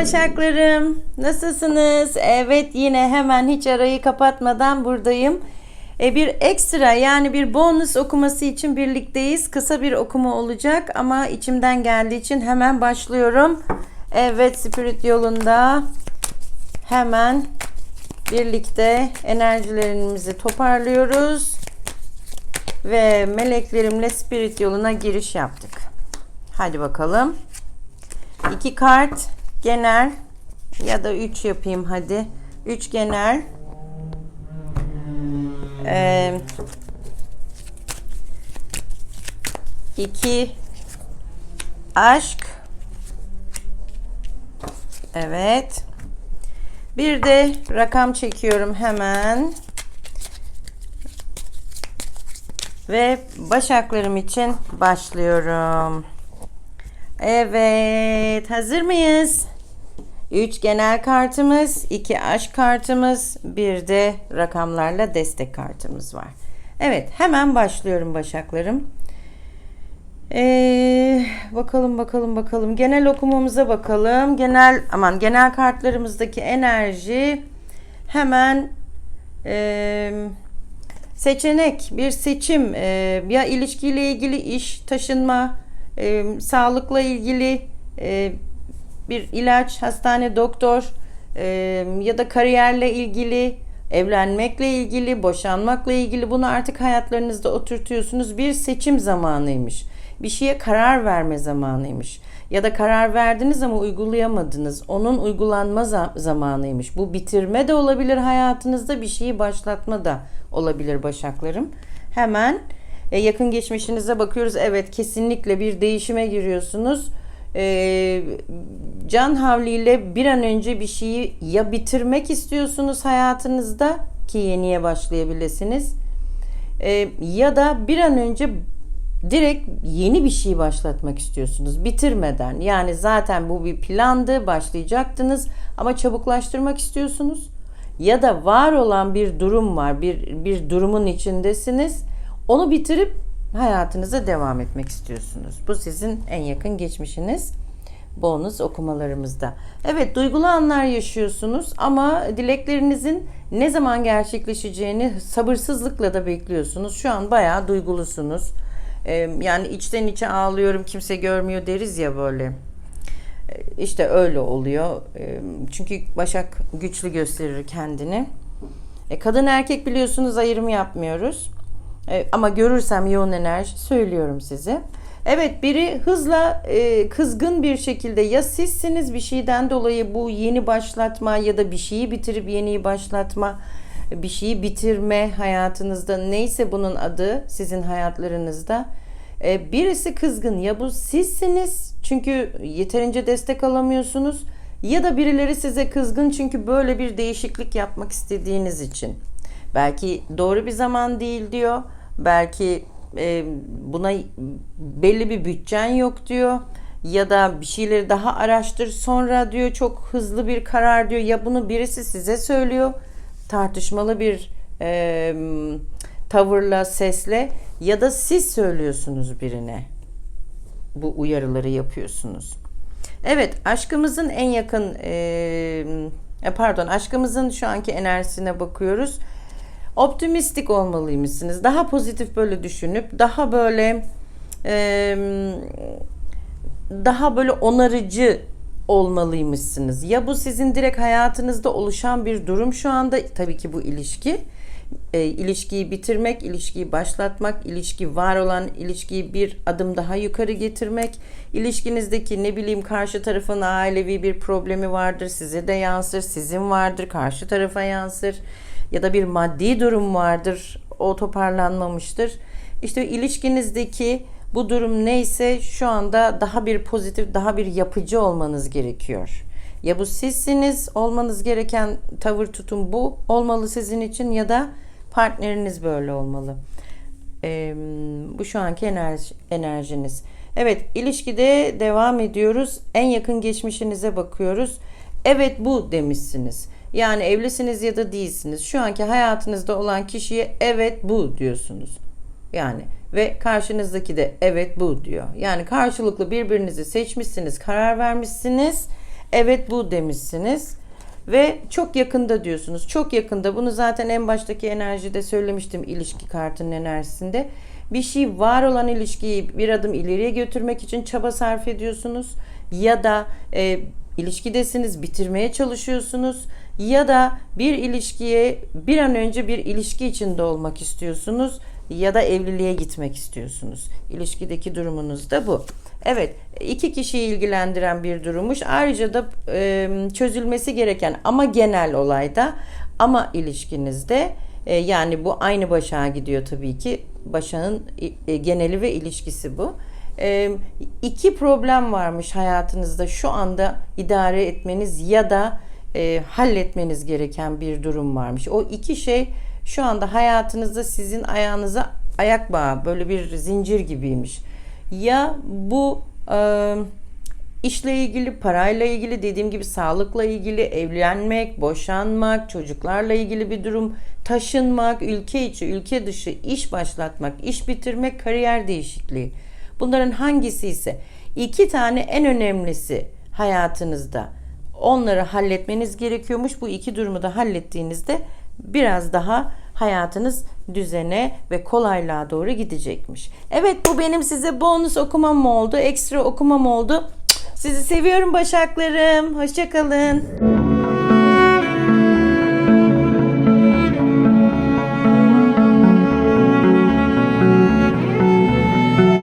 Başaklarım. Nasılsınız? Evet yine hemen hiç arayı kapatmadan buradayım. E, bir ekstra yani bir bonus okuması için birlikteyiz. Kısa bir okuma olacak ama içimden geldiği için hemen başlıyorum. Evet Spirit yolunda hemen birlikte enerjilerimizi toparlıyoruz. Ve meleklerimle Spirit yoluna giriş yaptık. Hadi bakalım. İki kart genel ya da üç yapayım hadi. Üç genel. Ee, iki aşk. Evet. Bir de rakam çekiyorum hemen. Ve başaklarım için başlıyorum. Evet, hazır mıyız? 3 genel kartımız, 2 aşk kartımız, bir de rakamlarla destek kartımız var. Evet, hemen başlıyorum başaklarım. Ee, bakalım bakalım bakalım. Genel okumamıza bakalım. Genel aman genel kartlarımızdaki enerji hemen e, seçenek, bir seçim e, ya ilişkiyle ilgili iş, taşınma, e, sağlıkla ilgili e, bir ilaç, hastane, doktor e, ya da kariyerle ilgili, evlenmekle ilgili, boşanmakla ilgili bunu artık hayatlarınızda oturtuyorsunuz. Bir seçim zamanıymış. Bir şeye karar verme zamanıymış. Ya da karar verdiniz ama uygulayamadınız. Onun uygulanma zamanıymış. Bu bitirme de olabilir hayatınızda, bir şeyi başlatma da olabilir başaklarım. Hemen e, yakın geçmişinize bakıyoruz. Evet kesinlikle bir değişime giriyorsunuz. E, can havliyle bir an önce bir şeyi ya bitirmek istiyorsunuz hayatınızda ki yeniye başlayabilirsiniz. E, ya da bir an önce direkt yeni bir şey başlatmak istiyorsunuz bitirmeden. Yani zaten bu bir plandı, başlayacaktınız ama çabuklaştırmak istiyorsunuz. Ya da var olan bir durum var, bir bir durumun içindesiniz onu bitirip hayatınıza devam etmek istiyorsunuz. Bu sizin en yakın geçmişiniz. Bonus okumalarımızda. Evet duygulu anlar yaşıyorsunuz ama dileklerinizin ne zaman gerçekleşeceğini sabırsızlıkla da bekliyorsunuz. Şu an bayağı duygulusunuz. Ee, yani içten içe ağlıyorum kimse görmüyor deriz ya böyle. Ee, işte öyle oluyor. Ee, çünkü Başak güçlü gösterir kendini. E, kadın erkek biliyorsunuz ayrım yapmıyoruz. E, ama görürsem yoğun enerji söylüyorum size. Evet biri hızla e, kızgın bir şekilde ya sizsiniz bir şeyden dolayı bu yeni başlatma ya da bir şeyi bitirip yeniyi başlatma bir şeyi bitirme hayatınızda neyse bunun adı sizin hayatlarınızda. E, birisi kızgın ya bu sizsiniz çünkü yeterince destek alamıyorsunuz ya da birileri size kızgın çünkü böyle bir değişiklik yapmak istediğiniz için. Belki doğru bir zaman değil diyor belki e, buna belli bir bütçen yok diyor. Ya da bir şeyleri daha araştır sonra diyor çok hızlı bir karar diyor. Ya bunu birisi size söylüyor. Tartışmalı bir e, tavırla sesle. Ya da siz söylüyorsunuz birine bu uyarıları yapıyorsunuz. Evet aşkımızın en yakın e, pardon aşkımızın şu anki enerjisine bakıyoruz optimistik olmalıymışsınız. Daha pozitif böyle düşünüp daha böyle daha böyle onarıcı olmalıymışsınız. Ya bu sizin direkt hayatınızda oluşan bir durum şu anda tabii ki bu ilişki. E, ilişkiyi bitirmek, ilişkiyi başlatmak, ilişki var olan ilişkiyi bir adım daha yukarı getirmek, ilişkinizdeki ne bileyim karşı tarafın ailevi bir problemi vardır, size de yansır, sizin vardır, karşı tarafa yansır ya da bir maddi durum vardır o toparlanmamıştır. İşte ilişkinizdeki bu durum neyse şu anda daha bir pozitif, daha bir yapıcı olmanız gerekiyor. Ya bu sizsiniz, olmanız gereken tavır tutum bu olmalı sizin için ya da partneriniz böyle olmalı. Ee, bu şu anki enerji, enerjiniz. Evet, ilişkide devam ediyoruz. En yakın geçmişinize bakıyoruz. Evet bu demişsiniz. Yani evlisiniz ya da değilsiniz. Şu anki hayatınızda olan kişiye evet bu diyorsunuz. Yani ve karşınızdaki de evet bu diyor. Yani karşılıklı birbirinizi seçmişsiniz, karar vermişsiniz. Evet bu demişsiniz. Ve çok yakında diyorsunuz. Çok yakında. Bunu zaten en baştaki enerjide söylemiştim ilişki kartının enerjisinde. Bir şey var olan ilişkiyi bir adım ileriye götürmek için çaba sarf ediyorsunuz. Ya da e, ilişkidesiniz, bitirmeye çalışıyorsunuz. Ya da bir ilişkiye bir an önce bir ilişki içinde olmak istiyorsunuz. Ya da evliliğe gitmek istiyorsunuz. İlişkideki durumunuz da bu. Evet, iki kişiyi ilgilendiren bir durummuş. Ayrıca da e, çözülmesi gereken ama genel olayda ama ilişkinizde e, yani bu aynı başağa gidiyor tabii ki. Başağın e, geneli ve ilişkisi bu. E, iki problem varmış hayatınızda şu anda idare etmeniz ya da e, halletmeniz gereken bir durum varmış. O iki şey şu anda hayatınızda sizin ayağınıza ayak bağı böyle bir zincir gibiymiş. Ya bu e, işle ilgili, parayla ilgili, dediğim gibi sağlıkla ilgili, evlenmek, boşanmak, çocuklarla ilgili bir durum, taşınmak, ülke içi, ülke dışı, iş başlatmak, iş bitirmek, kariyer değişikliği. Bunların hangisi ise iki tane en önemlisi hayatınızda. Onları halletmeniz gerekiyormuş. Bu iki durumu da hallettiğinizde biraz daha hayatınız düzene ve kolaylığa doğru gidecekmiş. Evet bu benim size bonus okumam oldu. Ekstra okumam oldu. Sizi seviyorum başaklarım. Hoşçakalın.